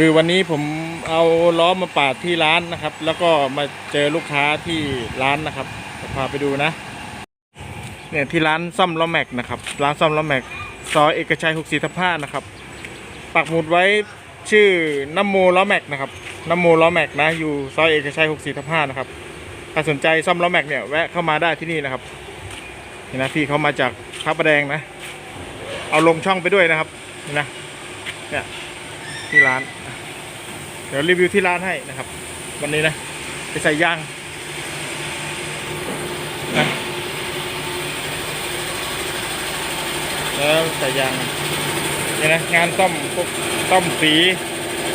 คือวันนี้ผมเอาล้อมาปาดที่ร้านนะครับ แล้วก็มาเจอลูกค้าที่ร้านนะครับจะพาไปดูนะ เนี่ยที่ร้านซ่อมล้อแม็กนะครับ ร้านซ่อมล้อแม็กซอยเอกชัย64ทับ5นะครับ ปักหมุดไว้ชื่อน้ำโมล้อแม็กนะครับน้ำโมล้อแม็กนะ อยู่ซอยเอกชัย64ทับ5นะครับใครสนใจซ่อมล้อแม็กเนี่ยแวะเข้ามาได้ที่นี่นะครับนี่นะพี่เขามาจากพระประแดงนะ เอาลงช่องไปด้วยนะครับนี่นะเนี่ย ที่ร้าน เดี๋ยวรีวิวที่ร้านให้นะครับ วันนี้นะไปใส่ยางนะแล้วใส่ยางนี่นะงานซ่อมพวกซ่อมสี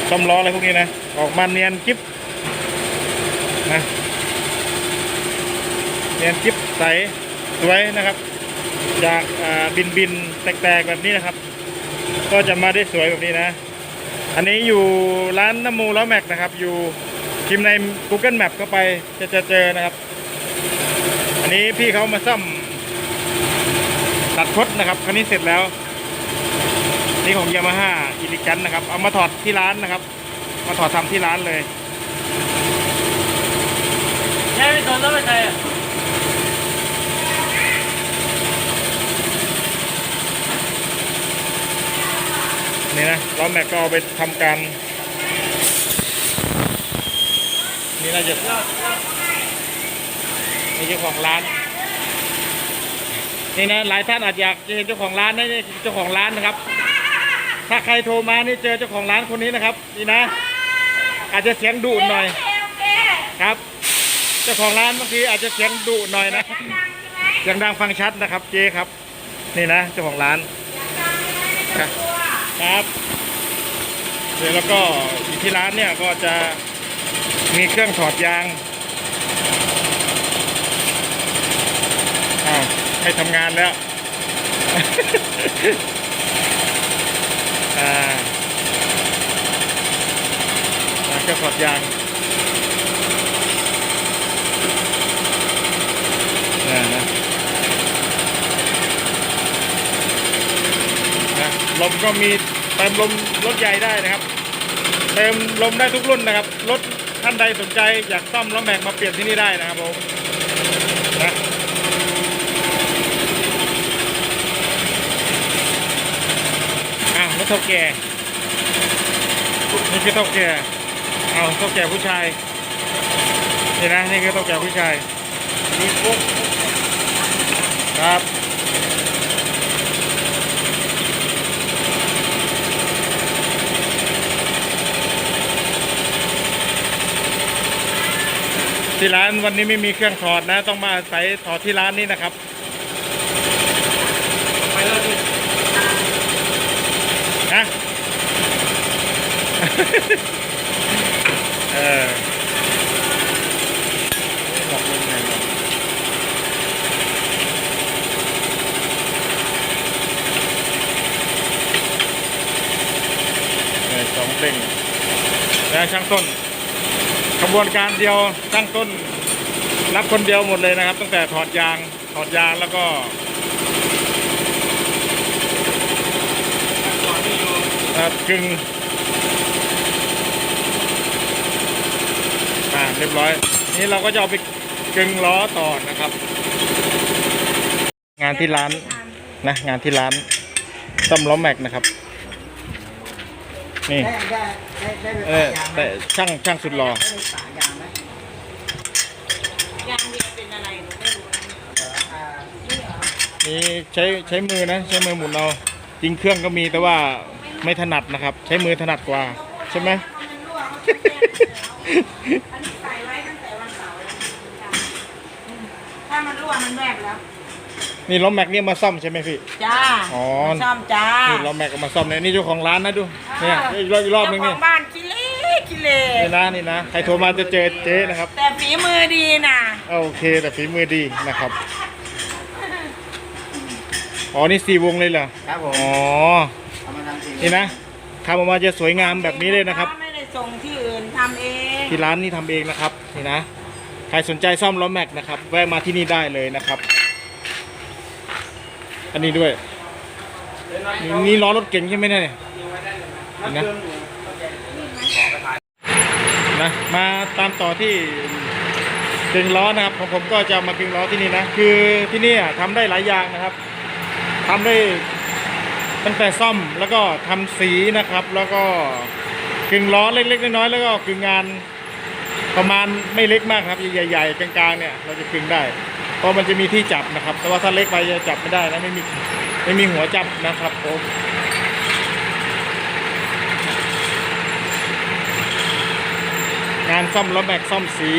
ซ่อมล้ออะไรพวกนี้นะออกมาเนียนกิ๊บนะเนียนกิ๊บใสสวยนะครับ จากบินบินแตกๆแบบนี้นะครับ ก็จะมาได้สวยแบบนี้นะ อันนี้อยู่ร้านน้ำมูล้อแม็กนะครับ อยู่พิมพ์ใน Google Map เข้าไปจะจะเจอนะครับ อันนี้พี่เขามาซ่อมตัดคดนะครับคันนี้เสร็จแล้ว นี่ของยามาฮ่าอิลิกันนะครับ เอามาถอดที่ร้านนะครับ มาถอดทำที่ร้านเลยใช่ไม่สนแล้วไม่ใช่อะ นี่นะล้อแม็กก็เอาไปทำการนี่น่าจะนี่เจ้าของร้านนี่นะหลายท่านอาจอยากจะเห็นเจ้าของร้านนะนี่เจ้าของร้านนะครับ ถ้าใครโทรมานี่เจอเจ้าของร้านคนนี้นะครับนี่นะ อาจจะเสียงดุหน่อยครับ เจ้าของร้านบางทีอาจจะเสียงดุหน่อยนะเสียงดังฟังชัดนะครับ เจ๊ครับ นี่นะเจ้าของร้านครับ ครับเดี๋ยวแล้วก็อยู่ที่ร้านเนี่ยก็จะมีเครื่องถอดยางอ้าวให้ทำงานแล้วอ่าอ่าเครื่องถอดยางอ่านะ นะลมก็มีเติมลมรถใหญ่ได้นะครับ เติมลมได้ทุกรุ่นนะครับ รถท่านใดสนใจอยากซ่อมล้อแม็กมาเปลี่ยนที่นี่ได้นะครับผมนะอ้าวรถเท่าแก่นี่คือเท่าแก่อ้าเท่าแก่ผู้ชายนี่นะนี่คือเท่าแก่ผู้ชายนี่ครับ ที่ร้านวันนี้ไม่มีเครื่องถอดนะ ต้องมาใส่ถอดที่ร้านนี้นะครับไปแล้วดินะ เออบอกลงไหนะเออสองเด้งแล้วช่างต้น กระบวนการเดียวตั้งต้น รับคนเดียวหมดเลยนะครับ ตั้งแต่ถอดยางถอดยางแล้วก็ก่อที่อยู่เอ่อกึ่งอ่าเรียบร้อย นี่เราก็จะเอาไปกึ่งล้อต่อนะครับ งานที่ร้านนะ งานที่ร้านซ่อมล้อแม็กนะครับ นี่ ได้ได้ได้ได้เออแต่ช่างช่างสุดหล่อได้ปะยางไหมยางเดียวเป็นอะไรหนูไม่รู้นะอ่านี่ใช้ใช้มือนะ ใช้มือหมุนเอาจริงเครื่องก็มีแต่ว่าไม่ถนัดนะครับ ใช้มือถนัดกว่า ใช่ไหมอันนี้ใส่ไว้ตั้งแต่วันเสาร์แล้วถ้ามันรั่วมันแวบแล้ว นี่ล้อแม็กเนี่ยมาซ่อมใช่ไหมพี่ จ้าอ๋อซ่อมจ้า นี่ล้อแม็กเอามาซ่อมเนี่ยนี่เจ้าของร้านนะดู เนี่ยอีกรอบอีกรอบนึงเจ้าขนี่องบ้านกิเลกิเลนี่นะนี่นะใครโทรมาจะเจอเจ๊นะครับแต่ฝีมือดีนะโอเคแต่ฝีมือดีนะครับอ๋อนี่สี่วงเลยเหรอครับผมอ๋อเอามาทำสีนี่นะทำออกมาจะสวยงามแบบนี้เลยนะครับ ไม่ได้ส่งที่อื่นทำเองที่ร้านนี่ทำเองนะครับนี่นะใครสนใจซ่อมล้อแม็กนะครับ แวะมาที่นี่ได้เลยนะครับ อันนี้ด้วยนี่นี่ล้อรถเก๋งใช่ไหมเนี่ย นะนะมาตามต่อที่กึงล้อนะครับของผมก็จะมากึงล้อที่นี่นะคือที่นี่อะทำได้หลายอย่างนะครับทำได้ตั้งแต่ซ่อมแล้วก็ทำสีนะครับ แล้วก็กึงล้อเล็กๆน้อยๆแล้วก็กึงงานประมาณไม่เล็กมากครับใหญ่ๆกลางๆเนี่ยเราจะกึงได้ เพราะมันจะมีที่จับนะครับ แต่ว่าถ้าเล็กไปจะจับไม่ได้นะไม่มีไม่มีหัวจับนะครับผม งานซ่อมล้อแม็กซ่อมสี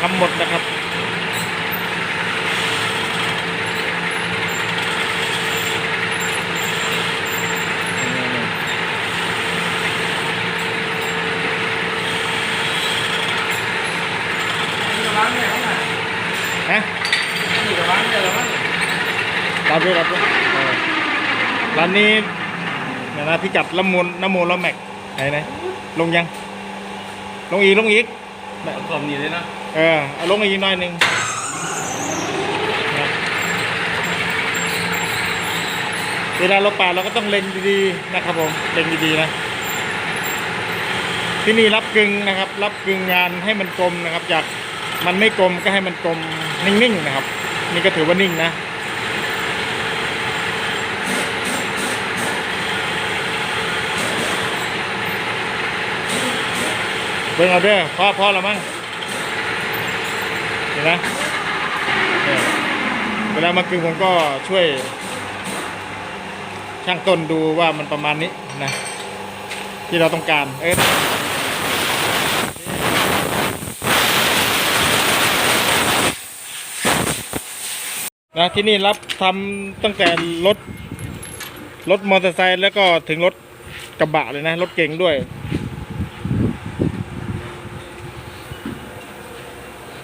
ทำหมดนะครับฮะรับด้วยรับด้วยร้านนี้เนี่ยนะพิกัดละมุนน้ำมูลล้อแม็กไหนไหนลงยัง ลงอีก ลงอีก ผสมนี่เลยนะเออเอาลงอีกหน่อยหนึ่งเวลาเราปาดเราก็ต้องเล็งดีๆนะครับผมเล็งดีๆนะที่นี่รับกึงนะครับ รับกึงงานให้มันกลมนะครับ จากมันไม่กลมก็ให้มันกลมนิ่งๆนะครับ นี่ก็ถือว่านิ่งนะ เบิ่งเอาเด้อพ่อพ่อแล้วมั้งเห็นไหมเวลามากึงผมก็ช่วยช่างต้นดูว่ามันประมาณนี้นะ ที่เราต้องการเอ้ยนะที่นี่รับทำตั้งแต่รถรถมอเตอร์ไซค์แล้วก็ถึงรถกระบะเลยนะ รถเก๋งด้วย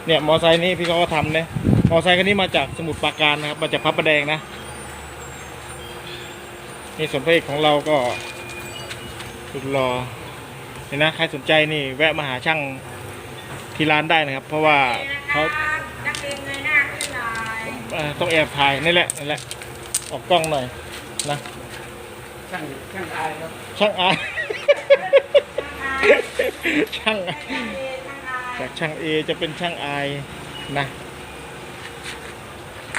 เนี่ยมอไซค์นี้พี่เขาก็ทำเนี่ยมอไซค์คันนี้มาจากสมุทรปราการนะครับมาจากพระประแดงนะนี่ส่วนพระเอกของเราก็สุดรอเห็นนะใครสนใจนี่แวะมาหาช่างที่ร้านได้นะครับ เพราะว่าเขานักเรียนในหน้าขึ้นหน่อยเอ่อต้องแอบถ่ายนี่แหละนี่แหละออกกล้องหน่อยนะช่างช่างอายครับช่างอายช่างอาย จากช่างเอจะเป็นช่างอนะ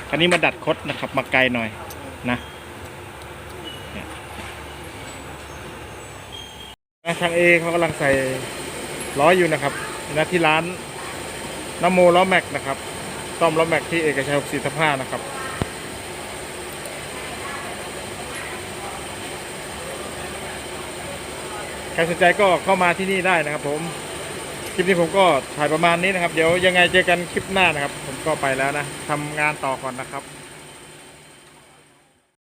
อันนี้มาดัดคดนะครับ มาไกลหน่อยนะนะช่างเอเขากำลังใส่ล้ออยู่นะครับนะที่ร้านนโมล้อแม็กนะครับซ่อมล้อแม็กที่เอกชัย65นะครับใครสนใจก็เข้ามาที่นี่ได้นะครับผม ลิปนี้ผมก็ถ่ายประมาณนี้นะครับ เดี๋ยวยังไงเจอกันคลิปหน้านะครับ ผมก็ไปแล้วนะทำงานต่อก่อนนะครับ